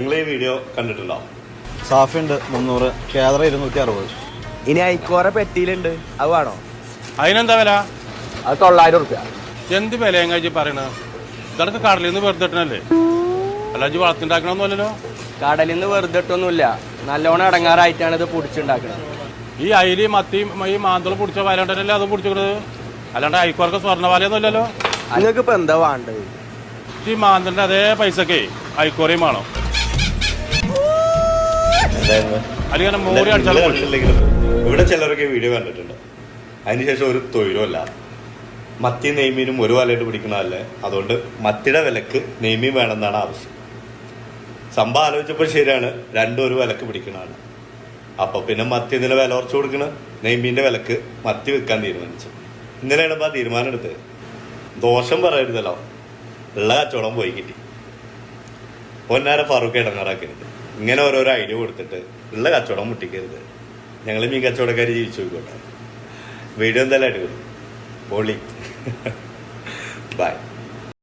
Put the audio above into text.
നിങ്ങൾ ഈ വീഡിയോ കണ്ടിട്ടുണ്ടോ? സാഫിണ്ട് മുന്നൂറ് കേദറ ഇരുന്നൂറ്റി അറുപത് ഇനി ഐക്കോറ പെട്ടിയിലുണ്ട്. അത് വേണോ? അതിനെന്താ വില? അത് തൊള്ളായിരം റുപ്യ എന്ത് വില എങ്ങാജി പറയണത് ഇതൊക്കെ കടലിൽ നിന്ന് വെറുതെ ഇട്ടണല്ലേ? അല്ലാജി വളർത്തിണ്ടാക്കണമെന്നല്ലോ കടലിൽ നിന്ന് വെറുതെ ഇട്ടൊന്നുമില്ല. നല്ലോണം അടങ്ങാറായിട്ടാണ് ഇത് പൊടിച്ചുണ്ടാക്കുന്നത് ഈ അയിൽ മത്തിയും ഈ മാന്തളം പിടിച്ച വലണ്ടല്ലേ അത് പിടിച്ചിക്കണത് അല്ലാണ്ട് ഐക്കോർക്ക് സ്വർണ വലയൊന്നുമില്ലല്ലോ നിങ്ങൾക്ക് ഇപ്പൊ എന്താ വേണ്ടത്? ഈ മാന്തലിന്റെ അതേ പൈസക്കേ ഐക്കോറയും വേണം. കണ്ടിട്ടില്ലെങ്കിലും ഇവിടെ ചിലരൊക്കെ വീഡിയോ കണ്ടിട്ടുണ്ട്. അതിനുശേഷം ഒരു തൊഴിലുമല്ല മത്തി നെയ്മീനും ഒരു വലയിട്ട് പിടിക്കണതല്ലേ അതുകൊണ്ട് മത്തിയുടെ വിലക്ക് നെയ്മീൻ വേണമെന്നാണ് ആവശ്യം. സംഭവം ആലോചിച്ചപ്പോൾ ശരിയാണ് രണ്ടും ഒരു വിലക്ക് പിടിക്കണതാണ് അപ്പോൾ പിന്നെ മത്തി ഇന്നലെ വില കുറച്ച് കൊടുക്കണ. നെയ്മീന്റെ വിലക്ക് മത്തി വെക്കാൻ തീരുമാനിച്ചു. ഇന്നലെയാണ് ഇപ്പൊ ആ തീരുമാനം എടുത്തത്. ദോഷം പറയരുതല്ലോ. ഉള്ള കച്ചവടം പോയി കിട്ടി. പൊന്നാര ഫറൂഖ് ഇടങ്ങാറാക്കരുത്. ഇങ്ങനെ ഓരോരോ ഐഡിയ കൊടുത്തിട്ട് ഉള്ള കച്ചവടം മുട്ടിക്കരുത്. ഞങ്ങൾ മീൻ കച്ചവടക്കാർ ജീവിച്ചു പോയിക്കോട്ടെ. വീഡിയോ എന്തായാലും അടിപൊളി. പൊളി. ബൈ